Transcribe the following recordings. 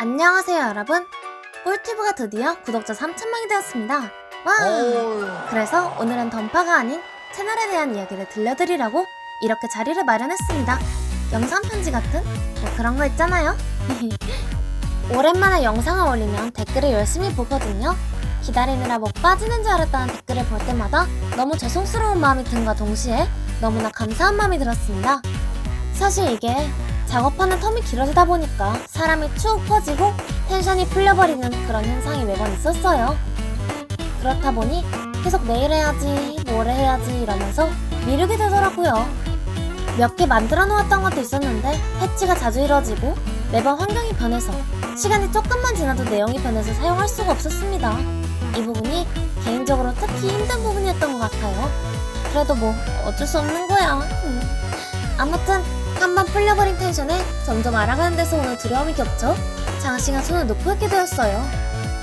안녕하세요 여러분. 꿀튜브가 드디어 구독자 3천만이 되었습니다. 와 그래서 오늘은 던파가 아닌 채널에 대한 이야기를 들려드리려고 이렇게 자리를 마련했습니다. 영상 편지 같은? 뭐 그런 거 있잖아요. 오랜만에 영상을 올리면 댓글을 열심히 보거든요. 기다리느라 못 빠지는 줄 알았다는 댓글을 볼 때마다 너무 죄송스러운 마음이 든과 동시에 너무나 감사한 마음이 들었습니다. 사실 이게 작업하는 텀이 길어지다 보니까 사람이 축 퍼지고 텐션이 풀려버리는 그런 현상이 매번 있었어요. 그렇다 보니 계속 내일 해야지, 모레 해야지 이러면서 미루게 되더라고요. 몇 개 만들어 놓았던 것도 있었는데 패치가 자주 이뤄지고 매번 환경이 변해서 시간이 조금만 지나도 내용이 변해서 사용할 수가 없었습니다. 이 부분이 개인적으로 특히 힘든 부분이었던 것 같아요. 그래도 뭐 어쩔 수 없는 거야. 음. 아무튼 한 번 풀려버린 텐션에 점점 알아가는 데서 오는 두려움이 겹쳐 장시간 손을 놓고 있게 되었어요.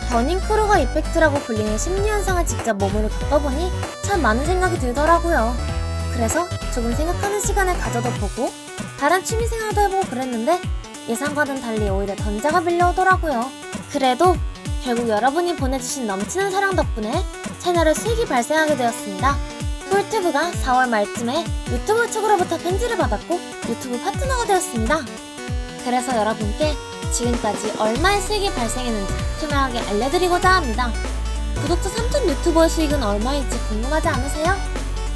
버닝 크루가 이펙트라고 불리는 심리 현상을 직접 몸으로 겪어보니 참 많은 생각이 들더라고요. 그래서 조금 생각하는 시간을 가져도 보고 다른 취미 생활도 해보고 그랬는데 예상과는 달리 오히려 던자가 밀려오더라고요. 그래도 결국 여러분이 보내주신 넘치는 사랑 덕분에 채널에 수익이 발생하게 되었습니다. 꿀튜브가 4월 말쯤에 유튜브 측으로부터 편지를 받았고 유튜브 파트너가 되었습니다. 그래서 여러분께 지금까지 얼마의 수익이 발생했는지 투명하게 알려드리고자 합니다. 구독자 3천 유튜버의 수익은 얼마일지 궁금하지 않으세요?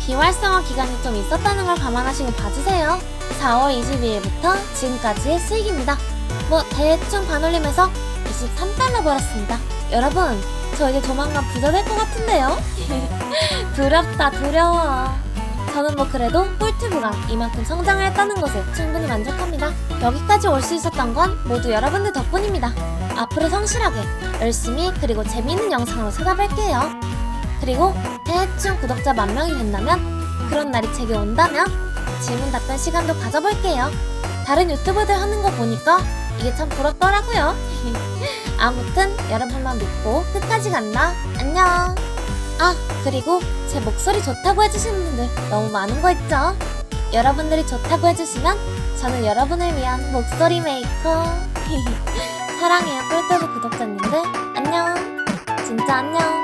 비활성화 기간이 좀 있었다는 걸 감안하시고 봐주세요. 4월 22일부터 지금까지의 수익입니다. 뭐 대충 반올림해서 23달러 벌었습니다. 여러분, 저 이제 조만간 부자 될 것 같은데요? 두렵다 두려워. 저는 뭐 그래도 꿀튜브가 이만큼 성장을 했다는 것에 충분히 만족합니다. 여기까지 올 수 있었던 건 모두 여러분들 덕분입니다. 앞으로 성실하게 열심히 그리고 재미있는 영상으로 찾아뵐게요. 그리고 대충 구독자 만 명이 된다면 그런 날이 제게 온다면 질문 답변 시간도 가져볼게요. 다른 유튜버들 하는 거 보니까 이게 참 부럽더라고요 아무튼 여러분만 믿고 끝까지 간다 안녕 아, 그리고 제 목소리 좋다고 해주시는 분들 너무 많은 거 있죠? 여러분들이 좋다고 해주시면 저는 여러분을 위한 목소리 메이커. 사랑해요, 꿀떡이 구독자님들. 안녕. 진짜 안녕.